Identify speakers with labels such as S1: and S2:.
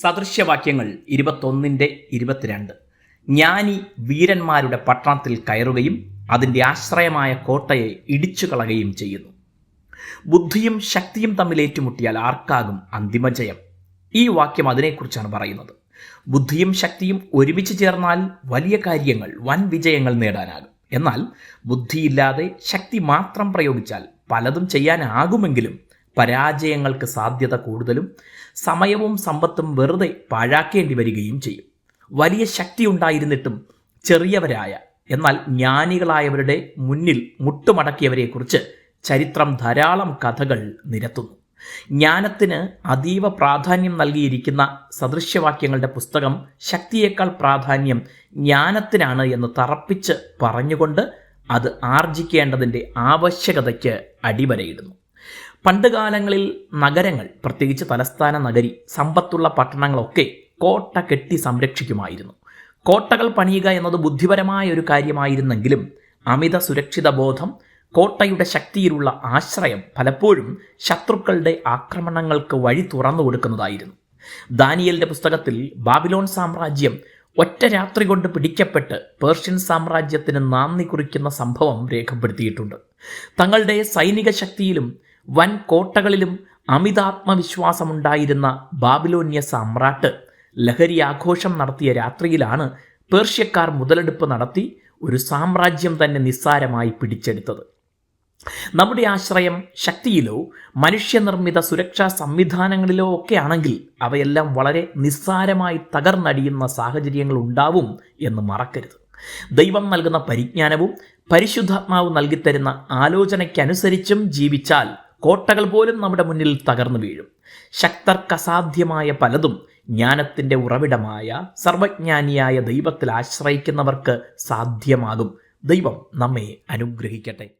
S1: സദൃശ്യവാക്യങ്ങൾ ഇരുപത്തൊന്നിന്റെ ഇരുപത്തിരണ്ട്. ജ്ഞാനി വീരന്മാരുടെ പട്ടണത്തിൽ കയറുകയും അതിന്റെ ആശ്രയമായ കോട്ടയെ ഇടിച്ചു കളയുകയും ചെയ്യുന്നു. ബുദ്ധിയും ശക്തിയും തമ്മിൽ ഏറ്റുമുട്ടിയാൽ ആർക്കാകും അന്തിമജയം ഈ വാക്യം അതിനെക്കുറിച്ചാണ് പറയുന്നത്. ബുദ്ധിയും ശക്തിയും ഒരുമിച്ച് ചേർന്നാൽ വലിയ കാര്യങ്ങൾ വൻ വിജയങ്ങൾ നേടാനാകും. എന്നാൽ ബുദ്ധിയില്ലാതെ ശക്തി മാത്രം പ്രയോഗിച്ചാൽ പലതും ചെയ്യാനാകുമെങ്കിലും പരാജയങ്ങൾക്ക് സാധ്യത കൂടുതലും സമയവും സമ്പത്തും വെറുതെ പാഴാക്കേണ്ടി വരികയും ചെയ്യും. വലിയ ശക്തി ഉണ്ടായിരുന്നിട്ടും ചെറിയവരായ എന്നാൽ ജ്ഞാനികളായവരുടെ മുന്നിൽ മുട്ടുമടക്കിയവരെക്കുറിച്ച് ചരിത്രം ധാരാളം കഥകൾ നിരത്തുന്നു. ജ്ഞാനത്തിന് അതീവ പ്രാധാന്യം നൽകിയിരിക്കുന്ന സദൃശ്യവാക്യങ്ങളുടെ പുസ്തകം ശക്തിയേക്കാൾ പ്രാധാന്യം ജ്ഞാനത്തിനാണ് എന്ന് തറപ്പിച്ച് പറഞ്ഞുകൊണ്ട് അത് ആർജിക്കേണ്ടതിന്റെ ആവശ്യകതയ്ക്ക് അടിവരയിടുന്നു. പണ്ടുകാലങ്ങളിൽ നഗരങ്ങൾ പ്രത്യേകിച്ച് തലസ്ഥാന നഗരി സമ്പത്തുള്ള പട്ടണങ്ങളൊക്കെ കോട്ട കെട്ടി സംരക്ഷിക്കുമായിരുന്നു. കോട്ടകൾ പണിയുക എന്നത് ബുദ്ധിപരമായ ഒരു കാര്യമായിരുന്നെങ്കിലും അമിത സുരക്ഷിത ബോധം കോട്ടയുടെ ശക്തിയിലുള്ള ആശ്രയം പലപ്പോഴും ശത്രുക്കളുടെ ആക്രമണങ്ങൾക്ക് വഴി തുറന്നു കൊടുക്കുന്നതായിരുന്നു. ദാനിയലിന്റെ പുസ്തകത്തിൽ ബാബിലോൺ സാമ്രാജ്യം ഒറ്റ രാത്രി കൊണ്ട് പിടിക്കപ്പെട്ട് പേർഷ്യൻ സാമ്രാജ്യത്തിന് നാന്ദി കുറിക്കുന്ന സംഭവം രേഖപ്പെടുത്തിയിട്ടുണ്ട്. തങ്ങളുടെ സൈനിക ശക്തിയിലും വൻ കോട്ടകളിലും അമിതാത്മവിശ്വാസമുണ്ടായിരുന്ന ബാബിലോന്യ സാമ്രാട്ട് ലഹരി ആഘോഷം നടത്തിയ രാത്രിയിലാണ് പേർഷ്യക്കാർ മുതലെടുപ്പ് നടത്തി ഒരു സാമ്രാജ്യം തന്നെ നിസ്സാരമായി പിടിച്ചെടുത്തത്. നമ്മുടെ ആശ്രയം ശക്തിയിലോ മനുഷ്യനിർമ്മിത സുരക്ഷാ സംവിധാനങ്ങളിലോ ഒക്കെ ആണെങ്കിൽ അവയെല്ലാം വളരെ നിസ്സാരമായി തകർന്നടിയുന്ന സാഹചര്യങ്ങൾ ഉണ്ടാവും എന്ന് മറക്കരുത്. ദൈവം നൽകുന്ന പരിജ്ഞാനവും പരിശുദ്ധാത്മാവ് നൽകിത്തരുന്ന ആലോചനയ്ക്കനുസരിച്ചും ജീവിച്ചാൽ കോട്ടകൾ പോലും നമ്മുടെ മുന്നിൽ തകർന്നു വീഴും. ശക്തർക്കസാധ്യമായ പലതും ജ്ഞാനത്തിന്റെ ഉറവിടമായ സർവജ്ഞാനിയായ ദൈവത്തിൽ ആശ്രയിക്കുന്നവർക്ക് സാധ്യമാകും. ദൈവം നമ്മെ അനുഗ്രഹിക്കട്ടെ.